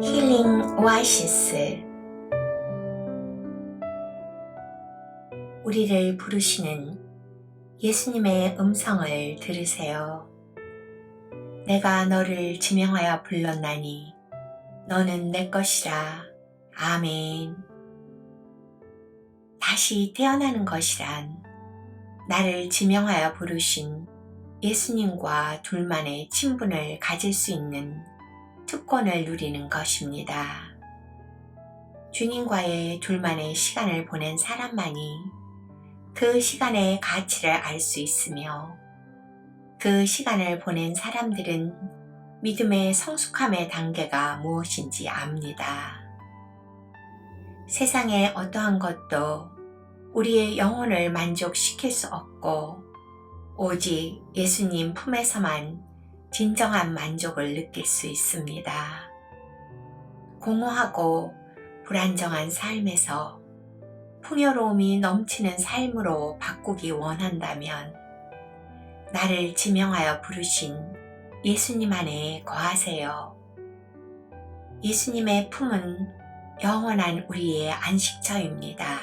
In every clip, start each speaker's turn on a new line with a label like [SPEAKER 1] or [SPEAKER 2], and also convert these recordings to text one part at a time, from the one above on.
[SPEAKER 1] 힐링 오아시스 우리를 부르시는 예수님의 음성을 들으세요. 내가 너를 지명하여 불렀나니 너는 내 것이라. 아멘. 다시 태어나는 것이란 나를 지명하여 부르신 예수님과 둘만의 친분을 가질 수 있는 특권을 누리는 것입니다. 주님과의 둘만의 시간을 보낸 사람만이 그 시간의 가치를 알 수 있으며 그 시간을 보낸 사람들은 믿음의 성숙함의 단계가 무엇인지 압니다. 세상의 어떠한 것도 우리의 영혼을 만족시킬 수 없고 오직 예수님 품에서만 진정한 만족을 느낄 수 있습니다. 공허하고 불안정한 삶에서 풍요로움이 넘치는 삶으로 바꾸기 원한다면 나를 지명하여 부르신 예수님 안에 거하세요. 예수님의 품은 영원한 우리의 안식처입니다.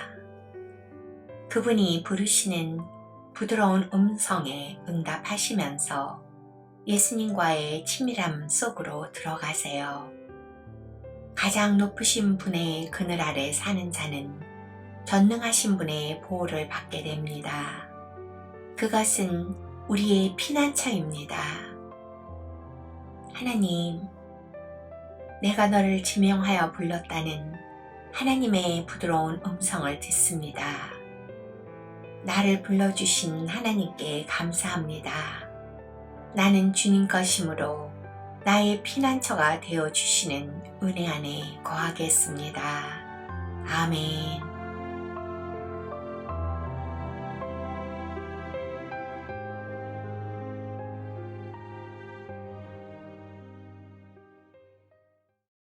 [SPEAKER 1] 그분이 부르시는 부드러운 음성에 응답하시면서 예수님과의 친밀함 속으로 들어가세요. 가장 높으신 분의 그늘 아래 사는 자는 전능하신 분의 보호를 받게 됩니다. 그것은 우리의 피난처입니다. 하나님, 내가 너를 지명하여 불렀다는 하나님의 부드러운 음성을 듣습니다. 나를 불러주신 하나님께 감사합니다. 나는 주님 것이므로 나의 피난처가 되어 주시는 은혜 안에 거하겠습니다. 아멘.